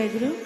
जय गुरु।